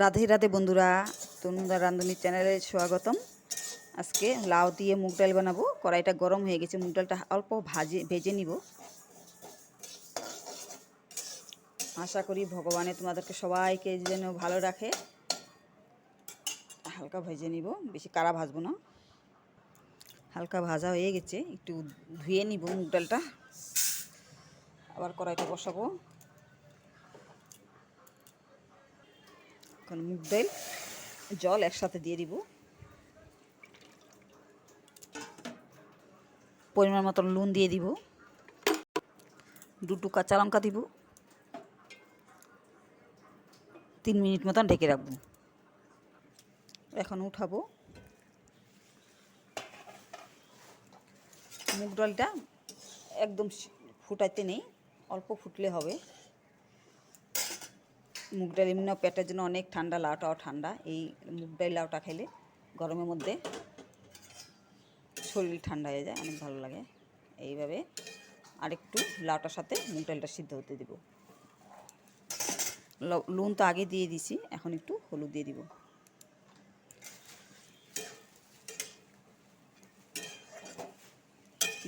রাধে রাধে বন্ধুরা, তনুদা রান্ধনির চ্যানেলে স্বাগতম। আজকে লাউ দিয়ে মুগ ডাল বানাবো। কড়াইটা গরম হয়ে গেছে, মুগ ডালটা অল্প ভাজে, ভেজে নিব। আশা করি ভগবানে তোমাদেরকে সবাইকে যেন ভালো রাখে। হালকা ভেজে নিব, বেশি কারা ভাজবো না। হালকা ভাজা হয়ে গেছে, একটু ধুয়ে নিব মুগ ডালটা। আবার কড়াইটা বসাবো। এখন মুগ ডাল জল একসাথে দিয়ে দিব। পরিমাণ মতন নুন দিয়ে দিব। দুটো কাঁচা লঙ্কা দিব। তিন মিনিট মতন ঢেকে রাখব। এখন উঠাবো। মুগ ডালটা একদম ফুটাইতে নেই, অল্প ফুটলে হবে। মুগ ডাল এমনি পেটের জন্য অনেক ঠান্ডা, লাউটাও ঠান্ডা। এই মুগ ডাল, লাউটা খেলে গরমের মধ্যে শরীর ঠান্ডা হয়ে যায়, অনেক ভালো লাগে। এইভাবে আরেকটু লাউটার সাথে মুগ ডালটা সিদ্ধ হতে দেব। নুন তো আগে দিয়ে দিছি, এখন একটু হলুদ দিয়ে দিব।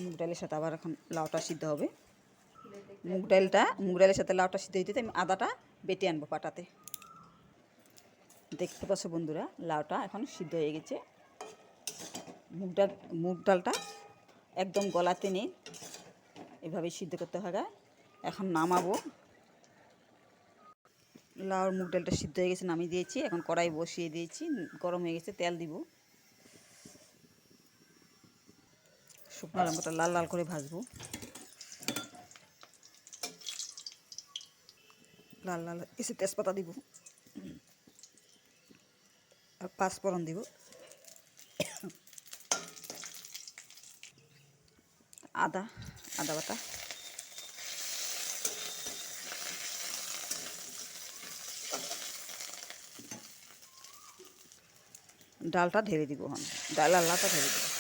মুগ ডালের সাথে আবার এখন লাউটা সিদ্ধ হবে। মুগ ডালটা, মুগ ডালের সাথে লাউটা সিদ্ধ হইতে আমি আদাটা বেটে আনব পাটাতে। দেখতে পাচ্ছ বন্ধুরা, লাউটা এখন সিদ্ধ হয়ে গেছে। মুগ ডাল মুগ ডালটা একদম গলাতে নেই, এভাবে সিদ্ধ করতে হবে। এখন নামাবো। লাউর মুগ ডালটা সিদ্ধ হয়ে গেছে, নামিয়ে দিয়েছি। এখন কড়াই বসিয়ে দিয়েছি, গরম হয়ে গেছে, তেল দিব। শুকনো লঙ্কাটা লাল লাল করে ভাজবো। লাল লাল কিছু তেজপাতা দিব। আর পাঁচফোড়ন দিব। আদা আদা বাটা। ডালটা ঢেলে দিব ডাল আল্লাহটা ঢেলে দিব।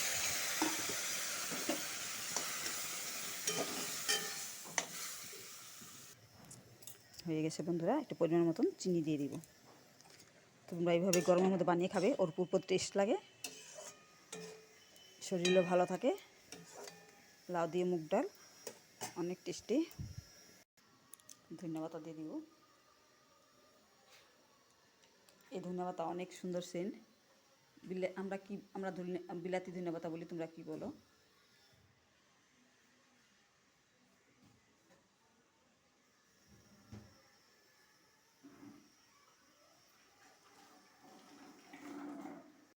হয়ে গেছে বন্ধুরা, একটু পরিমাণ মতন চিনি দিয়ে দিব। তোমরা এইভাবে গরমের মধ্যে বানিয়ে খাবে, ওর উপর টেস্ট লাগে। শরীরও ভালো থাকে। লাউ দিয়ে মুগ ডাল, অনেক টেস্টি ধন্যবাদ দিয়ে দিব। এই ধন্যবাদটা অনেক সুন্দর সেন্ট। বিলে আমরা কি আমরা বিলাতি ধন্যবাদ বলি, তোমরা কি বলো?